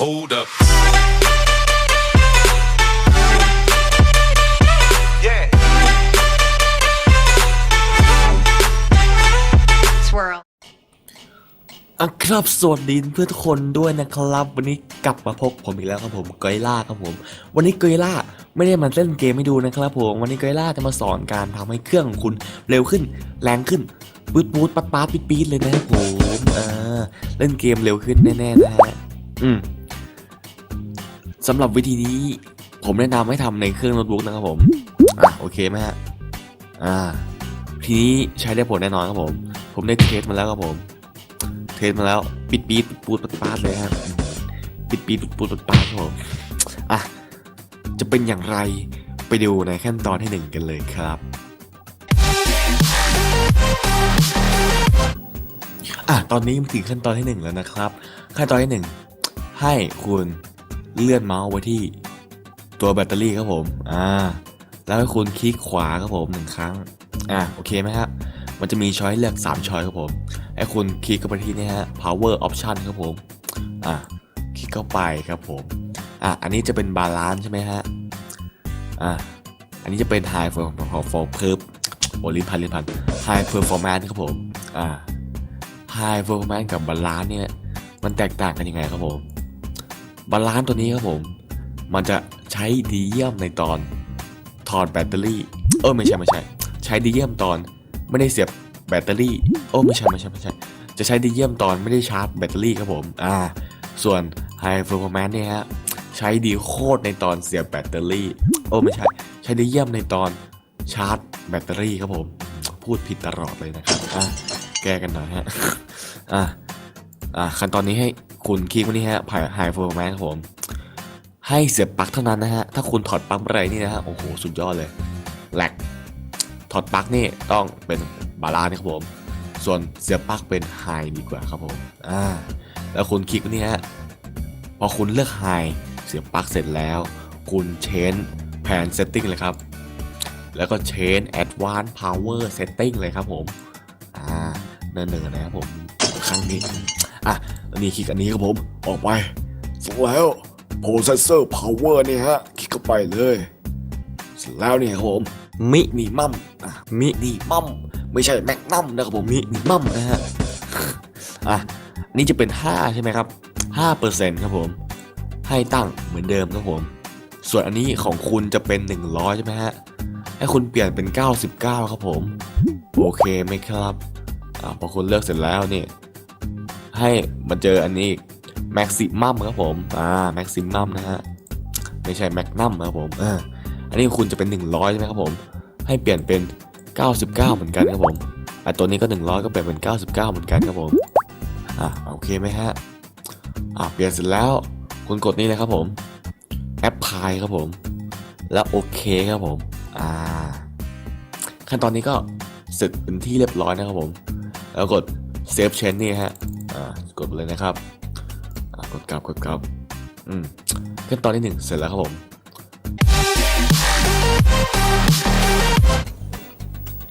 Hold up. Yeah. swirl. อะครับสวัสดีเพื่อนทุกคนด้วยนะครับ วันนี้กลับมาพบผมอีกแล้วครับผมกอยล่าครับผม วันนี้กอยล่าไม่ได้มาเล่นเกมให้ดูนะครับผมวันนี้กอยล่าจะมาสอนการทำให้เครื่องของคุณเร็วขึ้น แรงขึ้นบูดบูดปัดปัดปีดปีดเลยนะครับผมอ่าเล่นเกมเร็วขึ้นแน่ๆนะฮะอืม สำหรับวิธีนี้ผมแนะนำให้ทำในเครื่องโน้ตบุ๊กนะครับผมอะโอเคไหมฮะอ่าทีนี้ใช้ได้ผลแน่นอนครับผม ผมได้เทสมาแล้วครับผม เทสมาแล้วปิดปีดปูดปัดปาดเลยครับปิดปีดปูดปัดปาดครับผมอะจะเป็นอย่างไรไปดูในขั้นตอนที่หนึ่งกันเลยครับอะตอนนี้มาถึงขั้นตอนที่หนึ่งแล้วนะครับ ขั้นตอนที่หนึ่งให้คุณ เลื่อนเมาส์ไว้ที่ตัวแบตเตอรี่ครับผม อ่า แล้วให้คุณคลิกขวาครับผมหนึ่งครั้ง อะโอเคไหมครับมันจะมีช้อยเลือก 3 ช้อยครับผม ให้คุณคลิกเข้าไปที่นี่ฮะ power option ครับผม อะคลิกเข้าไปครับผม อะอันนี้จะเป็นบาลานซ์ใช่ไหมฮะ อะอันนี้จะเป็น high for for for per โอ้ลิ้นพันลิพัน high performance ครับผม อ่า high performance กับบาลานซ์เนี่ย มันแตกต่างกันยังไงครับผม บาลานซ์ตัวนี้ครับผม มันจะใช้ดีเยี่ยมในตอนถอดแบตเตอรี่ เออไม่ใช่ไม่ใช่ ใช้ดีเยี่ยมตอนไม่ได้เสียบแบตเตอรี่ โอ้ไม่ใช่ไม่ใช่ไม่ใช่ จะใช้ดีเยี่ยมตอนไม่ได้ชาร์จแบตเตอรี่ครับผม อ่า ส่วน High Performance เนี่ยฮะใช้ดีโคตรในตอนเสียบแบตเตอรี่ โอ้ไม่ใช่ ใช้ดีเยี่ยมในตอนชาร์จแบตเตอรี่ครับผม พูดผิดตลอดเลยนะครับ อะ แก้กันหน่อยฮะ อะ อะขั้นตอนนี้ให้ คุณคลิกวันนี้ฮะ High Performance ครับผมให้เสียบปลั๊กเท่านั้นนะฮะ ถ้าคุณถอดปลั๊กเมื่อไรนี่นะฮะ โอ้โห สุดยอดเลยแหลกถอดปลั๊กนี่ต้องเป็นบาลานซ์นะครับผม ส่วนเสียบปลั๊กเป็นไฮดีกว่าครับผมอ่าแล้วคุณคลิกนี่ฮะพอคุณเลือกไฮเสียบปลั๊กเสร็จแล้ว คุณเชนแผนเซตติ้งเลยครับ แล้วก็เชน Advanced Power Setting เลยครับผมอ่าเนินๆนะครับผมครั้งนี้ แล้วนี่คลิกอันนี้ครับผม ออกไปเสร็จแล้ว Processor Power เนี่ยฮะ คลิกเข้าไปเลยเสร็จแล้วเนี่ยครับผม มินิมัมอะมินิมัมไม่ใช่แมกนัมนะครับผมมินิมัมนะฮะอะนี่จะเป็น 5 ใช่ไหมครับ5%ครับผม ให้ตั้งเหมือนเดิมครับผม ส่วนอันนี้ของคุณจะเป็น 100 ใช่ไหมฮะ ให้คุณเปลี่ยนเป็น 99 ครับผม โอเคไหมครับอ่าพอคุณเลือกเสร็จแล้วนี่ ให้มาเจออันนี้แม็กซิมัมครับผม อ่าแม็กซิมัมนะฮะ ไม่ใช่แม็กนัมครับผมอ่าอันนี้คุณจะเป็น 100 ใช่ไหมครับผม ให้เปลี่ยนเป็น 99 เหมือนกันครับผมอะตัวนี้ก็ 100 ก็เปลี่ยนเป็น 99 เหมือนกันครับผม อะโอเคไหมฮะ อะเปลี่ยนเสร็จแล้ว คุณกดนี่เลยครับผมแอปพลายครับผม แล้วโอเคครับผม อ่า ขั้นตอนนี้ก็เสร็จเป็นที่เรียบร้อยนะครับผม แล้วกด Save Change นี่ฮะ อ่ากดเลยนะครับอ่ากดกลับกดกลับอืมขั้นตอนที่หนึ่งเสร็จแล้วครับผม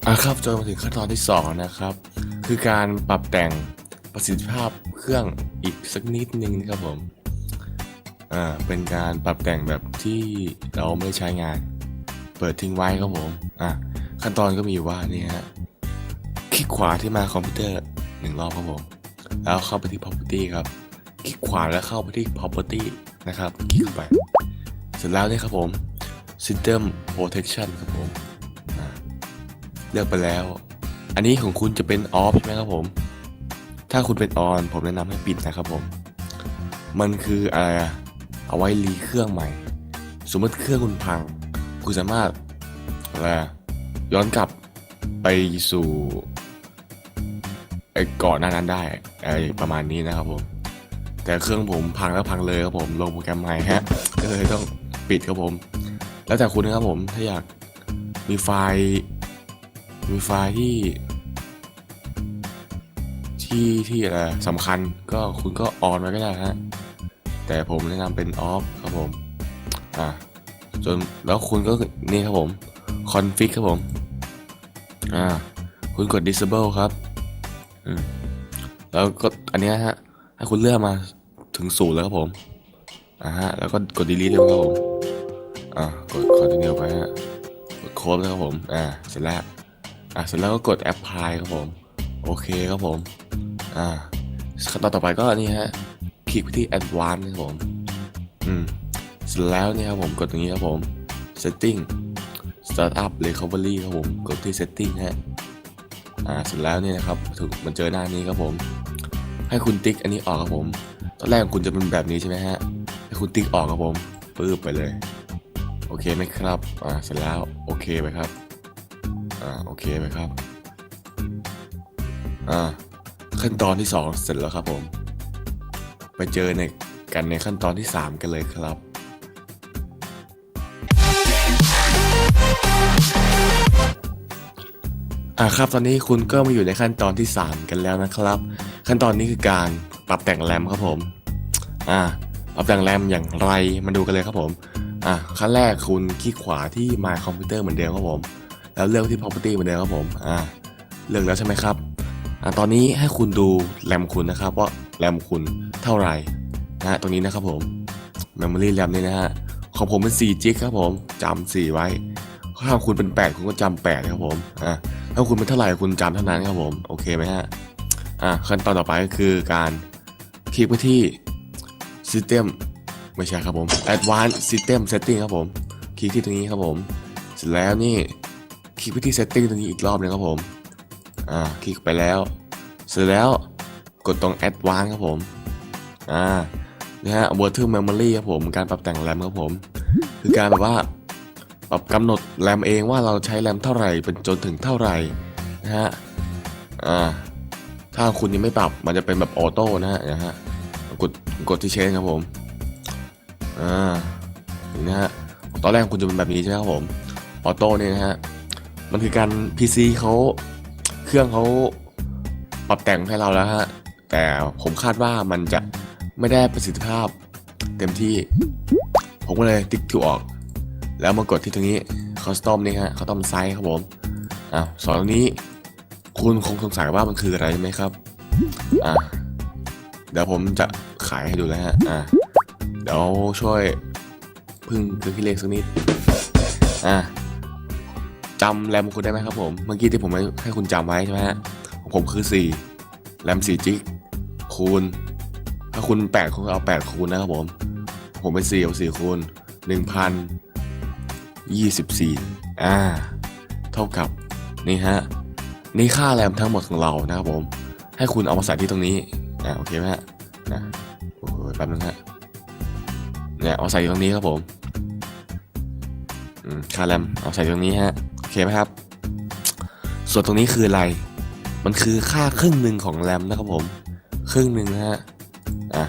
อะครับจนมาถึงขั้นตอนที่ 2 นะครับ คือการปรับแต่งประสิทธิภาพเครื่องอีกสักนิดนึงนะครับผมอ่าเป็นการปรับแต่งแบบที่เราไม่ได้ใช้งาน เปิดทิ้งไว้ครับผมอะขั้นตอนก็มีอยู่ว่านี่ฮะคลิกขวาที่มาคอมพิวเตอร์หนึ่งรอบครับผม แล้วเข้าไปที่ property ครับ คลิกขวาแล้วเข้าไปที่ property นะครับ คลิกเข้าไป เสร็จแล้วเนี่ยครับผม system protection ครับผม เลือกไปแล้ว อันนี้ของคุณจะเป็นออฟใช่ไหมครับผม ถ้าคุณเป็นออนผมแนะนำให้ปิดนะครับผม มันคืออะไรเอาไว้รีเครื่องใหม่ สมมติเครื่องคุณพัง คุณสามารถอะไรย้อนกลับไปสู่ ก่อนหน้านั้นได้ไอ้ประมาณนี้นะครับผม แต่เครื่องผมพังแล้วพังเลยครับผมลงโปรแกรมใหม่ฮะก็เลยต้องปิดครับผม แล้วแต่คุณนะครับผมถ้าอยากมีไฟล์มีไฟล์ที่ ที่ที่อะไรสำคัญก็คุณก็ออนไว้ก็ได้ฮะแต่ผมแนะนำเป็นออฟครับผมอ่าจนแล้วคุณก็นี่ครับผมคอนฟิกครับผมอ่าคุณกด disable ครับ แล้วก็อันนี้ฮะให้คุณเลือกมาถึงศูนย์แล้วครับผมอ่าฮะแล้วก็กด delete ด้วยครับผมอ่ากด continue ไปฮะกดโค้ดนะครับผมอ่าเสร็จแล้วอ่าเสร็จแล้วก็กด apply ครับผมโอเคครับผมอ่าขั้นตอนต่อไปก็นี่ฮะคลิกไปที่ advanced นะครับผมอืมเสร็จแล้วเนี่ยครับผมกดตรงนี้ครับผม setting startup recovery ครับผมกดที่ setting ฮะ อ่าเสร็จแล้วเนี่ยนะครับถูกมันเจอหน้านี้ครับผม ให้คุณติ๊กอันนี้ออกครับผม ตอนแรกคุณจะเป็นแบบนี้ใช่ไหมฮะให้คุณติ๊กออกครับผมปื้บไปเลย โอเคไหมครับอ่าเสร็จแล้วโอเคไปครับอ่าโอเคไปครับอ่าขั้นตอนที่สองเสร็จแล้วครับผม ไปเจอในกันในขั้นตอนที่สามกันเลยครับ อ่าครับตอนนี้คุณก็มาอยู่ในขั้นตอนที่ 3 กันแล้วนะครับ ขั้นตอนนี้คือการปรับแต่งแรมครับผมอ่าปรับแต่งแรมอย่างไรมาดูกันเลยครับผมอ่าขั้นแรกคุณคลิกขวาที่ My Computer เหมือนเดิมครับผม แล้วเลือกที่ Property เหมือนเดิมครับผมอ่าเลือกแล้วใช่ไหมครับอ่าตอนนี้ให้คุณดูแรมคุณนะครับว่าแรมคุณเท่าไหร่นะฮะตรงนี้นะครับผม Memory RAM นี่นะฮะของผมเป็น4 g b ครับผมจำ4ไว้ถ้าคุณเป็น 8 คุณก็จำ8ครับผมอ่า ถ้าคุณเป็นเท่าไหร่คุณจำเท่านั้นครับผมโอเคไหมฮะอะขั้นตอนต่อไปก็คือการคลิกไปที่ System ไม่ใช่ครับผม Advanced System Setting ครับผมคลิกที่ตรงนี้ครับผม เสร็จแล้วนี่คลิกไปที่ Setting ตรงนี้อีกรอบหนึงครับผมอ่าคลิกไปแล้ว เสร็จแล้วกดตรง Advanced ครับผมอ่านะฮะ Virtual Memory ครับผมการปรับแต่งแรมครับผม คือการแบบว่า ปรับกำหนดแรมเองว่าเราใช้แรมเท่าไหร่เป็นจนถึงเท่าไหร่นะฮะอ่าถ้าคุณยังไม่ปรับมันจะเป็นแบบออโต้นะฮะนะฮะกดกดที่เชนครับผมอ่านี่นะฮะตอนแรกคุณจะเป็นแบบนี้ใช่ไหมครับผมออโต้เนี่ยนะฮะมันคือการ PC เขาเครื่องเขาปรับแต่งให้เราแล้วฮะแต่ผมคาดว่ามันจะไม่ได้ประสิทธิภาพเต็มที่ ผมก็เลยติ๊กถูกออก แล้วมากดที่ตรงนี้ custom นี่ฮะ custom size ครับผมอ่าสอนตรงนี้ คุณคงสงสัยว่ามันคืออะไรไหมครับอ่าเดี๋ยวผมจะขายให้ดูแล้วฮะอ่าเดี๋ยวช่วยพึ่งเครื่องคิดเลขสักนิดอ่าจำแรมคุณได้ไหมครับผม เมื่อกี้ที่ผมให้คุณจำไว้ใช่ไหมฮะของผมคือ4แรม4จิกคูณ ถ้าคุณ8คุณเอา8คูณนะครับผม ผมเป็น4เอา4คูณ1,000 24 อ่า เท่ากับ นี่ฮะ นี่ค่าแรมทั้งหมดของเรานะครับผม ให้คุณเอามาใส่ที่ตรงนี้ อ่า โอเคไหมฮะ นะ โอ้ยแป๊บนึงฮะ เนี่ย เอาใส่ตรงนี้ครับผม อืม ค่าแรม เอาใส่ตรงนี้ฮะ โอเคไหมครับ ส่วนตรงนี้คืออะไร มันคือค่าครึ่งหนึ่งของแรมนะครับผม ครึ่งหนึ่งนะฮะ อะ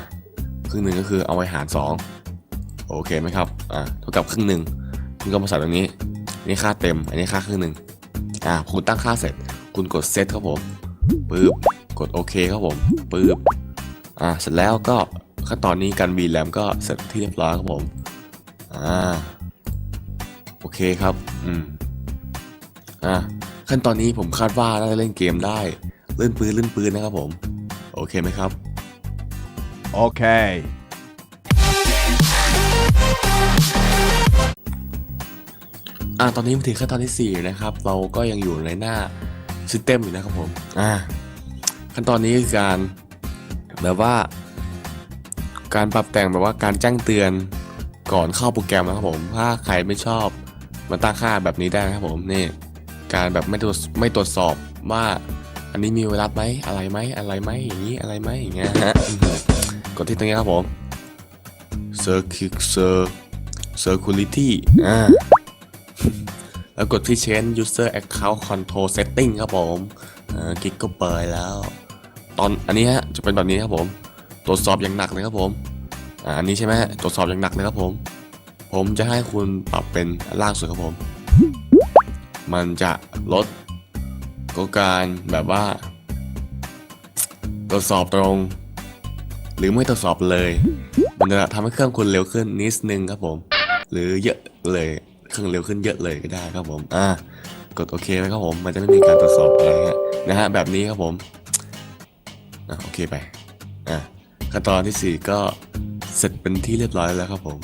ครึ่งหนึ่งก็คือเอาไว้หารสองโอเคไหมครับ อ่าเท่ากับครึ่งหนึ่ง คุณก็มาใส่ตรงนี้นี่ค่าเต็ม อันนี้ค่าครึ่งหนึ่งอ่าคุณตั้งค่าเสร็จ คุณกดเซตครับผมปึ๊บกดโอเคครับผมปึ๊บอ่าเสร็จแล้วก็ขั้นตอนนี้การบีแรมก็เสร็จที่เรียบร้อยครับผมอ่าโอเคครับอืมอ่าขั้นตอนนี้ผมคาดว่าน่าจะเล่นเกมได้เล่นปืนเล่นปืนนะครับผม โอเคไหมครับ Okay. อ่าตอนนี้มาถึงขั้นตอนที่ 4 นะครับ เราก็ยังอยู่ในหน้า System อยู่นะครับผมอ่าขั้นตอนนี้คือการแบบว่า การปรับแต่งแบบว่าการแจ้งเตือนก่อนเข้าโปรแกรมนะครับผม ถ้าใครไม่ชอบมาตั้งค่าแบบนี้ได้นะครับผมนี่การแบบไม่ตรวจไม่ตรวจสอบว่า อันนี้มีไวรัสไหมอะไรไหมอะไรไหมอย่างนี้อะไรไหมอย่างเงี้ยฮะอื้อหือกดที่ตรงนี้ครับผม Circuit Security อ่า แล้วกดที่ change user account control setting ครับผมคลิกก็เปิดแล้ว ตอนอันนี้ฮะจะเป็นแบบนี้ครับผม ตรวจสอบอย่างหนักเลยครับผมอันนี้ใช่ไหมฮะตรวจสอบอย่างหนักเลยครับผม ผมจะให้คุณปรับเป็นล่างสุดครับผม มันจะลดก็การแบบว่า ตรวจสอบตรง หรือไม่ตรวจสอบเลย มันจะทำให้เครื่องคุณเร็วขึ้นนิดนึงครับผม หรือเยอะเลย เครื่องเร็วขึ้นเยอะเลยก็ได้ครับผมอ่ากดโอเคไหมครับผมมันจะไม่มีการตรวจสอบอะไรฮะนะฮะแบบนี้ครับผมอะโอเคไปอะขั้นตอนที่ 4 ก็เสร็จเป็นที่เรียบร้อยแล้วครับผม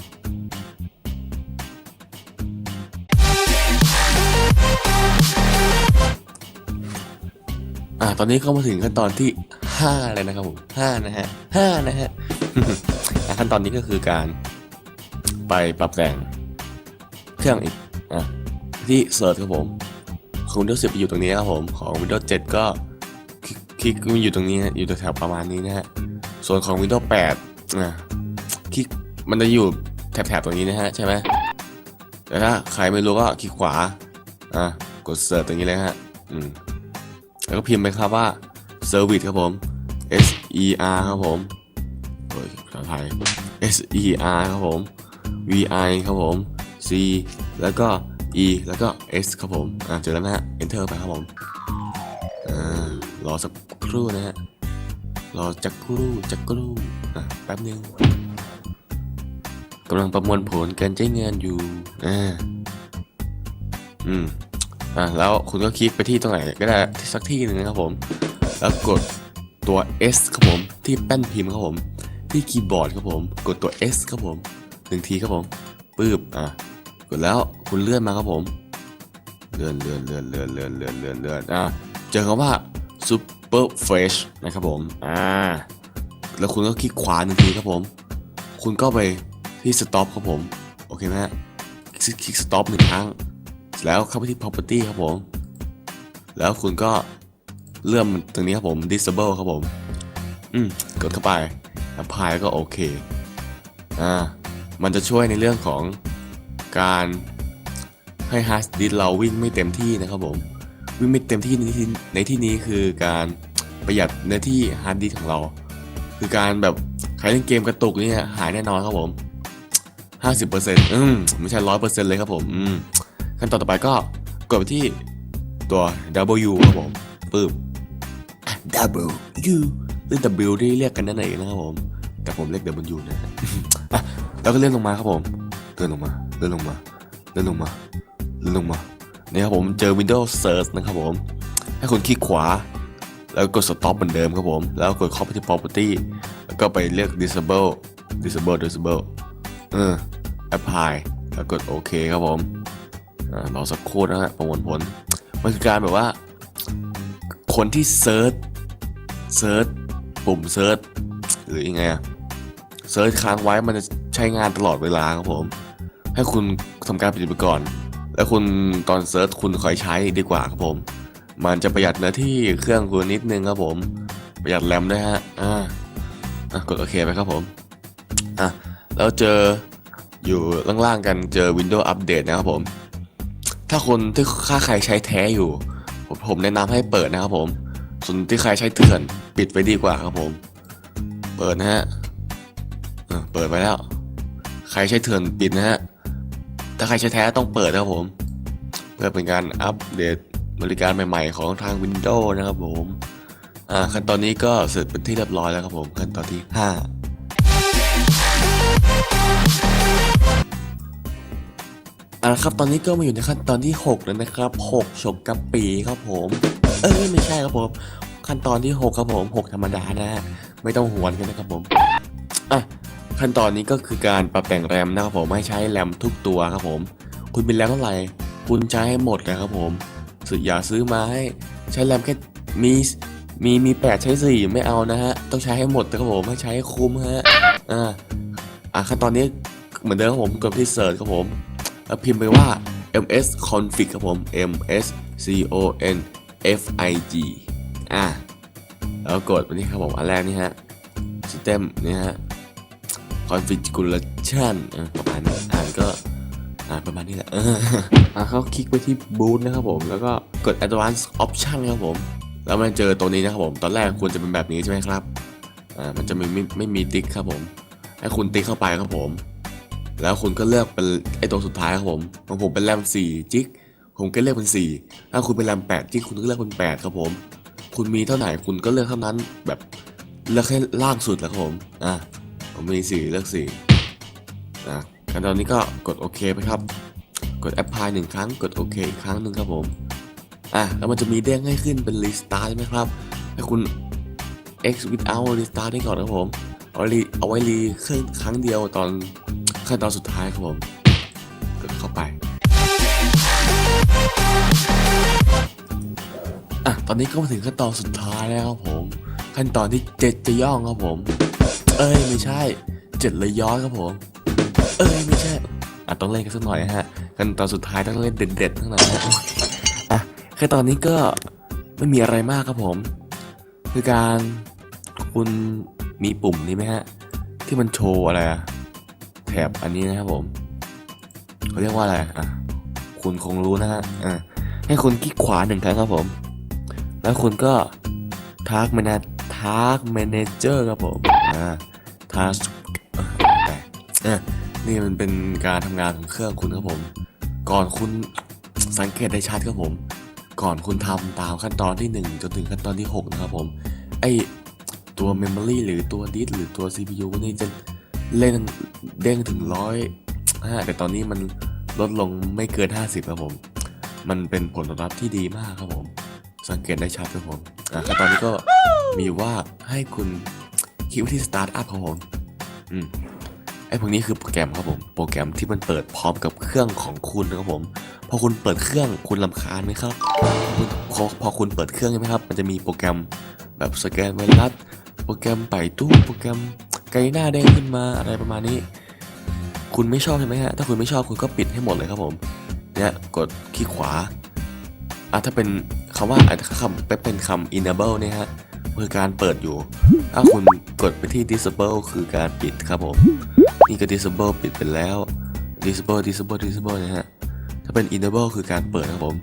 อ่าตอนนี้ก็มาถึงขั้นตอนที่ห้าเลยนะครับผมห้านะฮะห้านะฮะอะขั้นตอนนี้ก็คือการไปปรับแต่ง เครื่องอีกอะที่เซิร์ชครับผมของ Windows 10อยู่ตรงนี้ครับผม ของ Windows 7 ก็คลิกมันอยู่ตรงนี้อยู่แถวๆประมาณนี้นะฮะ ส่วนของ Windows 8อะคลิกมันจะอยู่แถบๆตรงนี้นะฮะใช่ไหมแต่ถ้าใครไม่รู้ก็คลิกขวาอะกดเซิร์ชตรงนี้เลยฮะอืมแล้วก็พิมพ์ไปครับว่า Service ครับผม S E R ครับผมโอ้ยภาษาไทย S E R ครับผม V I ครับผม C แล้วก็ E แล้วก็ S ครับผม อ่าเจอแล้วนะฮะ Enter ไปครับผม อ่ารอสักครู่นะฮะ รอจักครู่จักครู่ อะแป๊บนึงกำลังประมวลผลการใช้งานอยู่ อ่า อืม อะแล้วคุณก็คลิกไปที่ตรงไหนก็ได้ที่สักที่หนึ่งนะครับผม แล้วกดตัว S ครับผม ที่แป้นพิมพ์ครับผม ที่คีย์บอร์ดครับผม กดตัว S ครับผมหนึ่งทีครับผมปื๊บอะ กดแล้วคุณเลื่อนมาครับผม เลื่อนเลื่อนเลื่อนเลื่อนเลื่อนเลื่อนเลื่อนเลื่อนอะเจอคำว่า super fresh นะครับผมอ่าแล้วคุณก็คลิกขวาหนึ่งทีครับผม คุณก็ไปที่ stop ครับผม โอเคไหมฮะคลิก stop หนึ่งครั้ง แล้วเข้าไปที่ property ครับผม แล้วคุณก็เลื่อนตรงนี้ครับผม disable ครับผม อืม กดเข้าไป apply ก็โอเค อ่า มันจะช่วยในเรื่องของ การให้ hard disk เราวิ่งไม่เต็มที่นะครับผม วิ่งไม่เต็มที่ในที่ในที่นี้คือการประหยัดเนื้อที่ hard disk ของเรา คือการแบบใครเล่นเกมกระตุกเนี่ยหายแน่นอนครับผม50%อืมไม่ใช่ 100%เลยครับผมอืมขั้นตอนต่อไปก็กดไปที่ตัว W ครับผมปึ๊บอะ W หรือ W ที่เรียกกันนั่นเองนะครับผม แต่ผมเรียก W นะะแล้วก็เลื่อนลงมาครับผมเลื่อนลงมา เลื่อนลงมาเลื่อนลงมาเลื่อนลงมานี่ครับผมเจอ Windows Search นะครับผมให้คุณคลิกขวา แล้วกด Stop เหมือนเดิมครับผม แล้วกดเข้าไปที่ Property แล้วก็ไปเลือก Disable Disable Disable เออ Apply แล้วกดโอเคครับผมอ่ารอสักครู่นะฮะประมวลผลมันคือการแบบว่า คนที่เซิร์ชเซิร์ชปุ่มเซิร์ชหรือยังไงอะเซิร์ชค้างไว้มันจะใช้งานตลอดเวลาครับผม ให้คุณทำการปิดไปก่อน แล้วคุณตอนเซิร์ชคุณคอยใช้ดีกว่าครับผม มันจะประหยัดเนื้อที่เครื่องคุณนิดนึงครับผม ประหยัดแรมด้วยฮะอ่าอะกดโอเคไปครับผมอะแล้วเจออยู่ล่างๆกันเจอ Windows Update นะครับผม ถ้าคนที่ค่าใครใช้แท้อยู่ ผมแนะนำให้เปิดนะครับผม ส่วนที่ใครใช้เถื่อนปิดไว้ดีกว่าครับผม เปิดนะฮะเออเปิดไปแล้ว ใครใช้เถื่อนปิดนะฮะ ถ้าใครใช้แท้ต้องเปิดนะครับผม เพื่อเป็นการอัปเดตบริการใหม่ๆของทาง Windows นะครับผมขั้นตอนนี้ก็เสร็จเป็นที่เรียบร้อยแล้วครับผมขั้นตอนที่5เอาละครับตอนนี้ก็มาอยู่ในขั้นตอนที่ 6 แล้วนะครับ6ฉกกะปีครับผม เอ้ยไม่ใช่ครับผม ขั้นตอนที่ 6 ครับผม 6 ธรรมดานะฮะไม่ต้องหวนกันนะครับผมอะ ขั้นตอนนี้ก็คือการปรับแต่งแรมนะครับผมให้ใช้แรมทุกตัวครับผม คุณเป็นแรมเท่าไหร่ คุณใช้ให้หมดนะครับผมสุดอย่าซื้อมาให้ใช้แรมแค่มีมีมีแปดใช้สี่ไม่เอานะฮะต้องใช้ให้หมดนะครับผมให้ใช้ให้คุ้มฮะอ่าอะขั้นตอนนี้เหมือนเดิมครับผมกดที่เสิร์ชครับผมแล้วพิมพ์ไปว่า ms config ครับผม ms c o n f i g อะแล้วกดไปนี่ครับผมอันแรกนี่ฮะ system นี่ฮะ configuration ประมาณนี้อ่านก็อ่านประมาณนี้แหละเอออะเขาคลิกไปที่ boot นะครับผมแล้วก็กด advanced option ครับผม แล้วมันเจอตัวนี้นะครับผม ตอนแรกควรจะเป็นแบบนี้ใช่ไหมครับอ่ามันจะไม่ไม่ไม่มีติ๊กครับผมให้คุณติ๊กเข้าไปครับผม แล้วคุณก็เลือกเป็นไอตัวสุดท้ายครับผมของผมเป็นแรม4จิกผมก็เลือกเป็น 4 ถ้าคุณเป็นแรม8จิกคุณก็เลือกเป็น8ครับผม คุณมีเท่าไหร่คุณก็เลือกเท่านั้นแบบเลือกให้ล่างสุดแล้วครับผมอะ ผมมี4เลือก4อะขั้นตอนนี้ก็กดโอเคไปครับ กด apply หนึ่งครั้ง กดโอเคอีกครั้งหนึ่งครับผม อะ แล้วมันจะมีเด้งให้ขึ้นเป็น restart ใช่ไหมครับ ให้คุณ x without restart ได้ก่อนครับผม เอาไว้รีเอาไว้รีเครื่องครั้งเดียวตอนขั้นตอนสุดท้ายครับผม กดเข้าไป อะ ตอนนี้ก็มาถึงขั้นตอนสุดท้ายแล้วครับผม ขั้นตอนที่เจ็ดจะย่องครับผม เอ้ยไม่ใช่เจ็ดเลยย้อนครับผม เอ้ยไม่ใช่อะต้องเล่นกันสักหน่อยนะฮะขั้นตอนสุดท้ายต้องเล่นเด็ดๆทั้งนั้นอะแค่ตอนนี้ก็ไม่มีอะไรมากครับผม คือการคุณมีปุ่มนี้ไหมฮะ ที่มันโชว์อะไรอะแถบอันนี้นะครับผมเขาเรียกว่าอะไรอะคุณคงรู้นะฮะอะให้คุณคลิกขวาหนึ่งครั้งครับผม แล้วคุณก็ทาร์กแมนทานเจอร์ครับผมอ่าทาร์กอะนี่มันเป็นการทำงานของเครื่องคุณครับผม ก่อนคุณสังเกตได้ชัดครับผม ก่อนคุณทำตามขั้นตอนที่ 1 จนถึงขั้นตอนที่ 6 นะครับผม ไอตัว Memory หรือตัว Disk หรือตัว CPU นี่จะเล่นเด้งถึงร้อยแต่ตอนนี้มันลดลงไม่เกิน 50ครับผม มันเป็นผลตอบรับที่ดีมากครับผม สังเกตได้ชัดครับผมอะขั้นตอนนี้ก็ มีว่าให้คุณคลิกไปที่ Start Up ครับผมอืมไอ้พวกนี้คือโปรแกรมครับผม โปรแกรมที่มันเปิดพร้อมกับเครื่องของคุณนะครับผม พอคุณเปิดเครื่องคุณลำคาญไหมครับพอพอคุณเปิดเครื่องใช่ไหมครับ มันจะมีโปรแกรมแบบสแกนไวรัส โปรแกรมไปตู้ โปรแกรมไกลหน้าแดงขึ้นมาอะไรประมาณนี้ คุณไม่ชอบใช่ไหมฮะ ถ้าคุณไม่ชอบคุณก็ปิดให้หมดเลยครับผม เนี่ยกดคลิกขวาอะถ้าเป็นคำว่าอะถ้าคำเป็นคำ enable เนี่ยฮะ คือการเปิดอยู่ ถ้าคุณกดไปที่ disable คือการปิดครับผม นี่ก็ disable ปิดไปแล้ว disable disable disable นะฮะ ถ้าเป็น enable คือการเปิดครับผม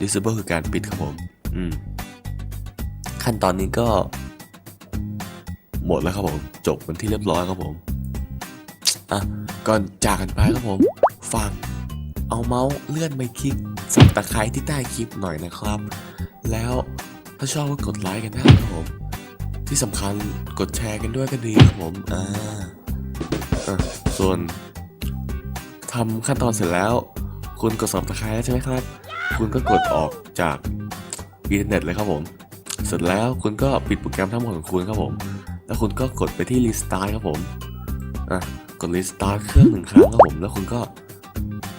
disable คือการปิดครับผม อืม ขั้นตอนนี้ก็ หมดแล้วครับผม จบเป็นที่เรียบร้อยครับผม อะ ก่อนจากกันไปครับผม ฝากเอาเมาส์เลื่อนไปคลิกสับตะไคร้ที่ใต้คลิปหน่อยนะครับ แล้ว ถ้าชอบก็กดไลค์กันได้ครับผม ที่สำคัญกดแชร์กันด้วยก็ดีครับผมอ่าอะส่วนทำขั้นตอนเสร็จแล้ว คุณกดสับตะไคร้แล้วใช่ไหมครับ คุณก็กดออกจากอินเทอร์เน็ตเลยครับผม เสร็จแล้วคุณก็ปิดโปรแกรมทั้งหมดของคุณครับผม แล้วคุณก็กดไปที่ Restart ครับผมอะกด Restart เครื่องหนึ่งครั้งครับผม แล้วคุณก็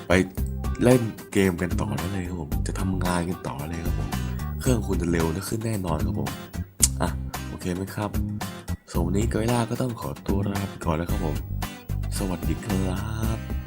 ไปเล่นเกมกันต่อได้เลยครับผม จะทำงานกันต่อเลยครับผม เครื่องคุณจะเร็วและขึ้นแน่นอนครับผม อะ โอเคไหมครับสำหรับวันนี้กอยล่าก็ต้องขอตัวลาไปก่อนแล้วครับผม สวัสดีครับ